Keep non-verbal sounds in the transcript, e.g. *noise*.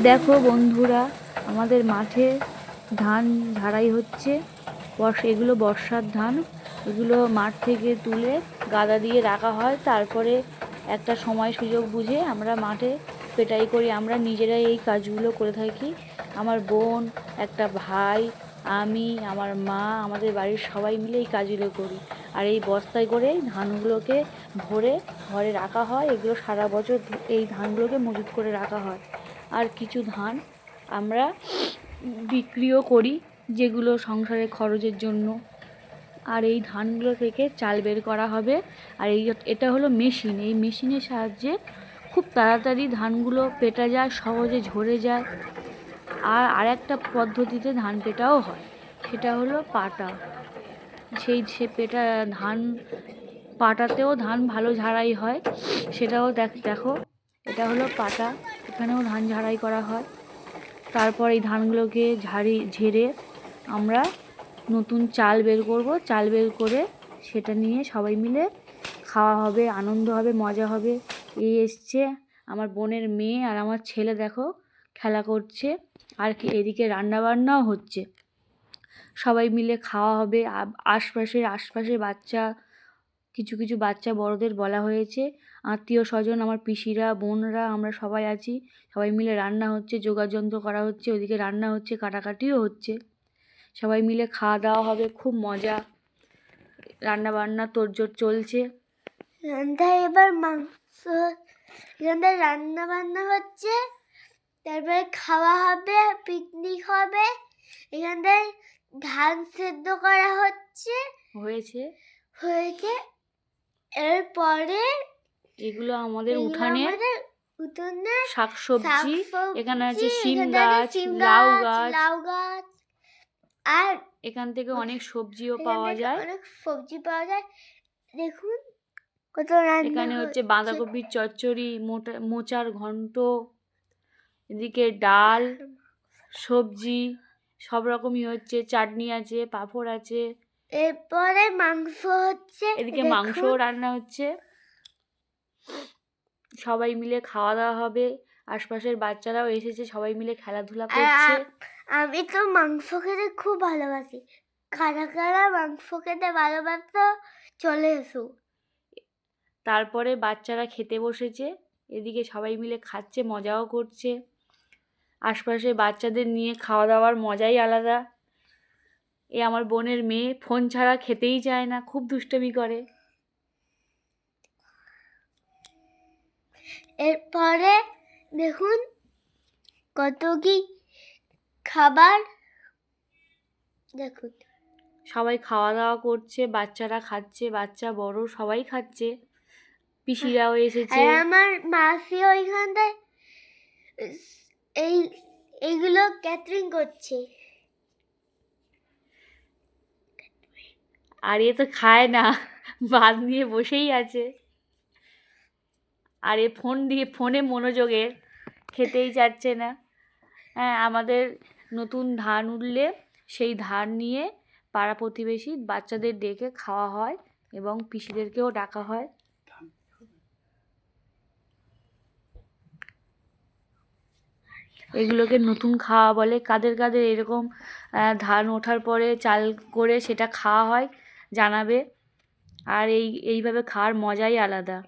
দেখো বন্ধুরা, আমাদের মাঠে ধান ঝাড়াই হচ্ছে। বর্ষা, এগুলো বর্ষার ধান। এগুলো মাঠ থেকে তুলে গাদা দিয়ে রাখা হয়। তারপরে একটা সময় সুযোগ বুঝে আমরা মাঠে পেটাই করি। আমরা নিজেরাই এই কাজগুলো করে থাকি। আমার বোন, একটা ভাই, আমি, আমার মা, আমাদের বাড়ির সবাই মিলে এই কাজগুলো করি। আর এই বস্তায় করে ধানগুলোকে ভরে ঘরে রাখা হয়। এগুলো সারা বছর এই ধানগুলোকে মজুত করে রাখা হয়। আর কিছু ধান আমরা বিক্রিও করি, যেগুলো সংসারের খরচের জন্য। আর এই ধানগুলো থেকে চাল বের করা হবে। আর এই এটা হলো মেশিন। এই মেশিনের সাহায্যে খুব তাড়াতাড়ি ধানগুলো পেটা যায়, সহজে ঝরে যায়। আর আরেকটা পদ্ধতিতে ধান পেটাও হয়, সেটা হলো পাটা। সেই সে পেটা ধান, পাটাতেও ধান ভালো ঝাড়াই হয়, সেটাও দেখ, দেখো। এটা হলো পাটা। এখানেও ধান ঝাড়াই করা হয়। তারপর এই ধানগুলোকে ঝাড়ি, ঝেড়ে আমরা নতুন চাল বের করব। চাল বের করে সেটা নিয়ে সবাই মিলে খাওয়া হবে, আনন্দ হবে, মজা হবে। এই এসছে আমার বোনের মেয়ে আর আমার ছেলে দেখো, খেলা করছে। আর কি এদিকে রান্নাবান্নাও হচ্ছে। সবাই মিলে খাওয়া হবে আশপাশের আশপাশের বাচ্চা কিছু কিছু বাচ্চা বড়দের বলা হয়েছে। আত্মীয় স্বজন আমার পিসিরা বোনরা আমরা সবাই আছি। সবাই মিলে রান্না হচ্ছে যোগাযন্ত্র করা হচ্ছে ওদিকে রান্না হচ্ছে কাটাকাটিও হচ্ছে। সবাই মিলে খাওয়া দাওয়া হবে খুব মজা। রান্না বান্না তোড়জোড় চলছে। এখানটায় এবার মাংস এখানটায় রান্না বান্না হচ্ছে তারপরে খাওয়া হবে পিকনিক হবে এখানটায় ধান সেদ্ধ করা হচ্ছে। হয়েছে। হয়েছে। এরপরে এগুলো আমাদের উঠানে শাকসবজি এখানে আছে সিম গাছ লাউ গাছ লাউ গাছ। আর এখান থেকে অনেক সবজিও পাওয়া যায়। অনেক সবজি পাওয়া যায়। দেখুন কত এখানে হচ্ছে বাঁধাকপির চচ্চড়ি মোটা মোচার ঘন্ট এদিকে ডাল *laughs* সবজি সব রকমই হচ্ছে। চাটনি আছে পাঁপড় আছে। এরপরে মাংস হচ্ছে এদিকে। মাংসও রান্না হচ্ছে। সবাই মিলে খাওয়া দাওয়া হবে। আশপাশের বাচ্চারাও এসেছে সবাই মিলে খেলাধুলা করছে। আমি তো মাংস খেতে খুব ভালোবাসি। কারা কারা মাংস খেতে ভালোবাসো চলে এসো। তারপরে বাচ্চারা খেতে বসেছে এদিকে সবাই মিলে খাচ্ছে মজাও করছে। আশপাশে বাচ্চাদের নিয়ে খাওয়া দাওয়ার মজাই আলাদা। এ আমার বোনের মেয়ে ফোন ছাড়া খেতেই চায় না খুব দুষ্টমি করে। এরপরে দেখুন কত কি খাবার। দেখুন। সবাই খাওয়া দাওয়া করছে বাচ্চারা খাচ্ছে বাচ্চা বড় সবাই খাচ্ছে। পিসিরাও এসেছে। আর আমার মাসি ওইখানটায় এই এইগুলো ক্যাটারিং করছে। আর এ তো খায় না ভাত নিয়ে বসেই আছে। আর এ ফোন দিয়ে, ফোনে মনোযোগের, খেতেই চাচ্ছে না। হ্যাঁ আমাদের নতুন ধান উঠলে সেই ধান নিয়ে পাড়া প্রতিবেশী বাচ্চাদের ডেকে খাওয়া হয় এবং পিসিদেরকেও ডাকা হয়। এগুলোকে নতুন খাওয়া বলে। কাদের কাদের এরকম ধান ওঠার পরে চাল করে সেটা খাওয়া হয় জানাবে। আর এই এইভাবে খাওয়ার মজাই আলাদা।